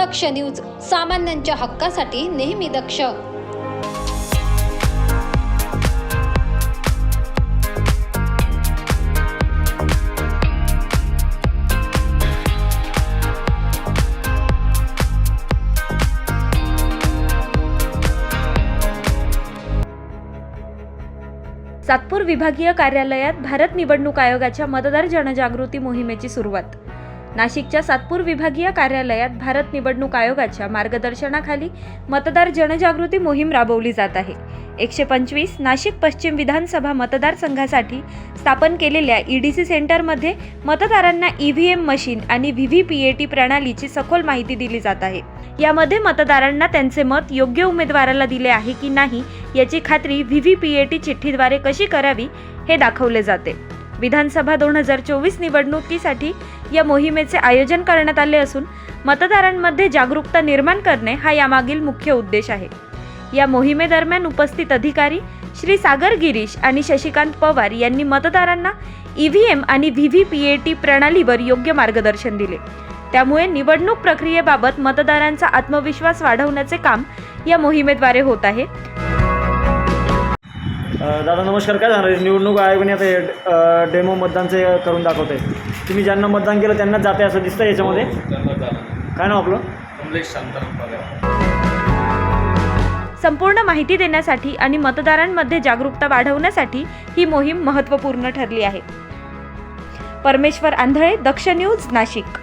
दक्ष news सामान्यांच्या हक्कासाठी नेहमी दक्ष. सातपूर विभागीय कार्यालयात भारत निवडणूक आयोगाच्या मतदार जनजागृती मोहिमेची सुरुवात. नाशिकच्या सातपूर विभागीय कार्यालयात भारत निवडणूक आयोगाच्या मार्गदर्शनाखाली मतदार जनजागृती मोहीम राबवली जात आहे. एकशे पंचवीस नाशिक पश्चिम विधानसभा मतदारसंघासाठी स्थापन केलेल्या ईडीसी सेंटरमध्ये मतदारांना ई व्ही एम मशीन आणि V V P A T प्रणालीची सखोल माहिती दिली जात आहे. यामध्ये मतदारांना त्यांचे मत योग्य उमेदवाराला दिले आहे की नाही याची खात्री V V P A T चिठ्ठीद्वारे कशी करावी हे दाखवले जाते. विधानसभा दोन हजार चोवीस निवडणुकीसाठी या मोहिमेचे आयोजन करण्यात आले असून मतदारांमध्ये जागरूकता निर्माण करणे हा यामागील मुख्य उद्देश आहे. या मोहिमेदरम्यान उपस्थित अधिकारी श्री सागर गिरीश आणि शशिकांत पवार यांनी मतदारांना ईव्हीएम आणि V V P A T प्रणालीवर योग्य मार्गदर्शन दिले. त्यामुळे निवडणूक प्रक्रियेबाबत मतदारांचा आत्मविश्वास वाढवण्याचे काम या मोहिमेद्वारे होत आहे. दादा नमस्कार. काय झालं? निवडणूक आयोगाने आता हे, डेमो मतदानचे करून दाखवत तुम्ही ज्यांना मतदान केलं त्यांनाच जाते असं दिसतं याच्यामध्ये? झालं काय नाव आपलं? कमलेश शांताराम पगार संपूर्ण माहिती देण्यासाठी आणि मतदारांमध्ये जागरूकता वाढवण्यासाठी ही मोहीम महत्त्वपूर्ण ठरली आहे. परमेश्वर आंधळे दक्ष न्यूज नाशिक.